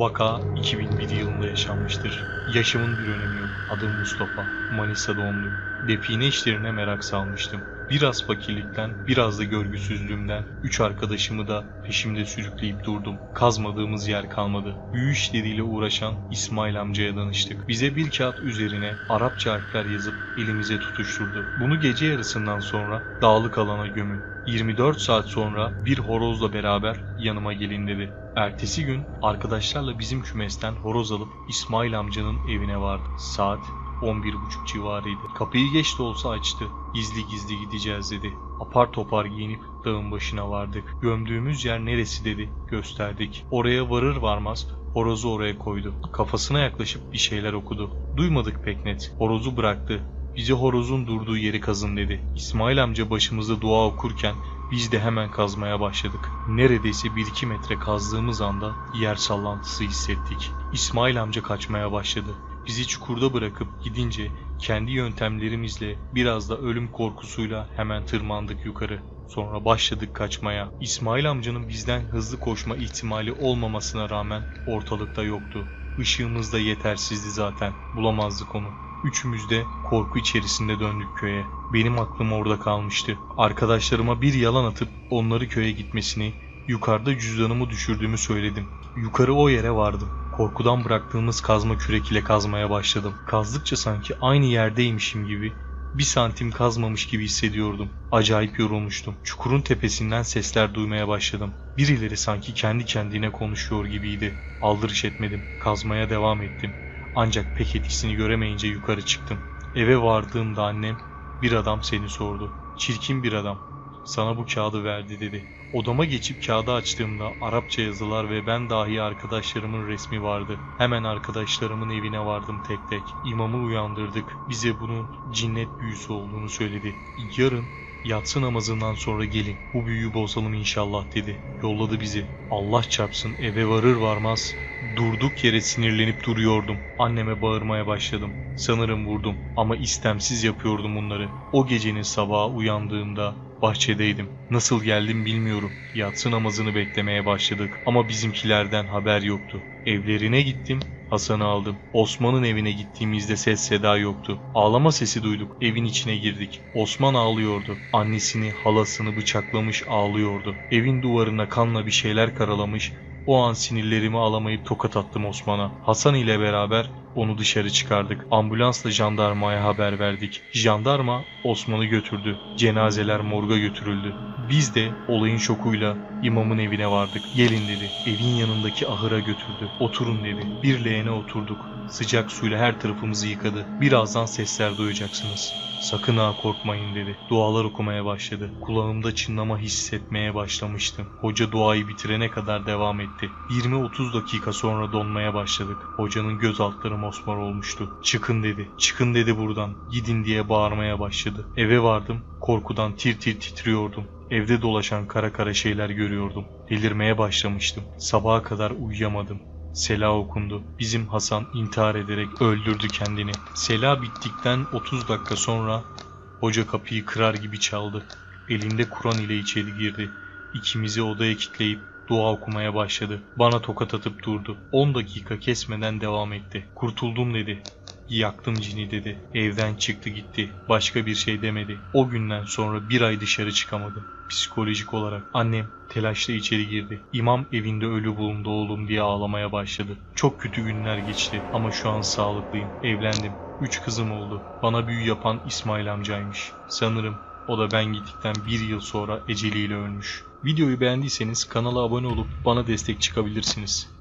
Vaka 2001 yılında yaşanmıştır. Yaşamın bir önemi yok. Adım Mustafa. Manisa doğumluyum. Define işlerine merak salmıştım. Biraz fakirlikten, biraz da görgüsüzlüğümden üç arkadaşımı da peşimde sürükleyip durdum. Kazmadığımız yer kalmadı. Büyü işleriyle uğraşan İsmail amcaya danıştık. Bize bir kağıt üzerine Arapça harfler yazıp elimize tutuşturdu. Bunu gece yarısından sonra dağlık alana gömün. 24 saat sonra bir horozla beraber yanıma gelin dedi. Ertesi gün arkadaşlarla bizim kümesten horoz alıp İsmail amcanın evine vardı. Saat 11.30 civarıydı. Kapıyı geç de olsa açtı. Gizli gizli gideceğiz dedi. Apar topar giyinip dağın başına vardık. Gömdüğümüz yer neresi dedi. Gösterdik. Oraya varır varmaz horozu oraya koydu. Kafasına yaklaşıp bir şeyler okudu. Duymadık pek net. Horozu bıraktı. Bize horozun durduğu yeri kazın dedi. İsmail amca başımızda dua okurken biz de hemen kazmaya başladık. Neredeyse 1-2 metre kazdığımız anda yer sallantısı hissettik. İsmail amca kaçmaya başladı. Bizi çukurda bırakıp gidince kendi yöntemlerimizle biraz da ölüm korkusuyla hemen tırmandık yukarı. Sonra başladık kaçmaya. İsmail amcanın bizden hızlı koşma ihtimali olmamasına rağmen ortalıkta yoktu. Işığımız da yetersizdi zaten. Bulamazdık onu. Üçümüz de korku içerisinde döndük köye. Benim aklım orada kalmıştı. Arkadaşlarıma bir yalan atıp onları köye gitmesini, yukarıda cüzdanımı düşürdüğümü söyledim. Yukarı o yere vardım. Korkudan bıraktığımız kazma kürek ile kazmaya başladım. Kazdıkça sanki aynı yerdeymişim gibi, bir santim kazmamış gibi hissediyordum. Acayip yorulmuştum. Çukurun tepesinden sesler duymaya başladım. Birileri sanki kendi kendine konuşuyor gibiydi. Aldırış etmedim. Kazmaya devam ettim. Ancak pek etkisini göremeyince yukarı çıktım. Eve vardığımda annem bir adam seni sordu. Çirkin bir adam. Sana bu kağıdı verdi dedi. Odama geçip kağıdı açtığımda Arapça yazılar ve ben dahi arkadaşlarımın resmi vardı. Hemen arkadaşlarımın evine vardım tek tek. İmamı uyandırdık. Bize bunun cinnet büyüsü olduğunu söyledi. Yarın yatsı namazından sonra gelin. Bu büyüyü bozalım inşallah dedi. Yolladı bizi. Allah çarpsın eve varır varmaz durduk yere sinirlenip duruyordum. Anneme bağırmaya başladım. Sanırım vurdum ama istemsiz yapıyordum bunları. O gecenin sabahı uyandığımda bahçedeydim. Nasıl geldim bilmiyorum. Yatsı namazını beklemeye başladık ama bizimkilerden haber yoktu. Evlerine gittim, Hasan'ı aldım. Osman'ın evine gittiğimizde ses seda yoktu. Ağlama sesi duyduk. Evin içine girdik. Osman ağlıyordu. Annesini, halasını bıçaklamış ağlıyordu. Evin duvarına kanla bir şeyler karalamış. O an sinirlerimi alamayıp tokat attım Osman'a. Hasan ile beraber onu dışarı çıkardık. Ambulansla jandarmaya haber verdik. Jandarma Osman'ı götürdü. Cenazeler morga götürüldü. Biz de olayın şokuyla imamın evine vardık. Gelin dedi. Evin yanındaki ahıra götürdü. Oturun dedi. Bir leğene oturduk. Sıcak suyla her tarafımızı yıkadı. Birazdan sesler duyacaksınız. Sakın ha korkmayın dedi. Dualar okumaya başladı. Kulağımda çınlama hissetmeye başlamıştım. Hoca duayı bitirene kadar devam etti. 20-30 dakika sonra donmaya başladık. Hocanın göz altları mosmor olmuştu. Çıkın dedi. Çıkın dedi buradan. Gidin diye bağırmaya başladı. Eve vardım. Korkudan tir tir titriyordum. Evde dolaşan kara kara şeyler görüyordum. Delirmeye başlamıştım. Sabaha kadar uyuyamadım. Sela okundu. Bizim Hasan intihar ederek öldürdü kendini. Sela bittikten 30 dakika sonra hoca kapıyı kırar gibi çaldı. Elinde Kur'an ile içeri girdi. İkimizi odaya kitleyip dua okumaya başladı. Bana tokat atıp durdu. 10 dakika kesmeden devam etti. Kurtuldum dedi. Yaktım cini dedi. Evden çıktı gitti. Başka bir şey demedi. O günden sonra bir ay dışarı çıkamadım. Psikolojik olarak annem telaşla içeri girdi. İmam evinde ölü bulundu oğlum diye ağlamaya başladı. Çok kötü günler geçti ama şu an sağlıklıyım. Evlendim. Üç kızım oldu. Bana büyü yapan İsmail amcaymış. Sanırım o da ben gittikten bir yıl sonra eceliyle ölmüş. Videoyu beğendiyseniz kanala abone olup bana destek çıkabilirsiniz.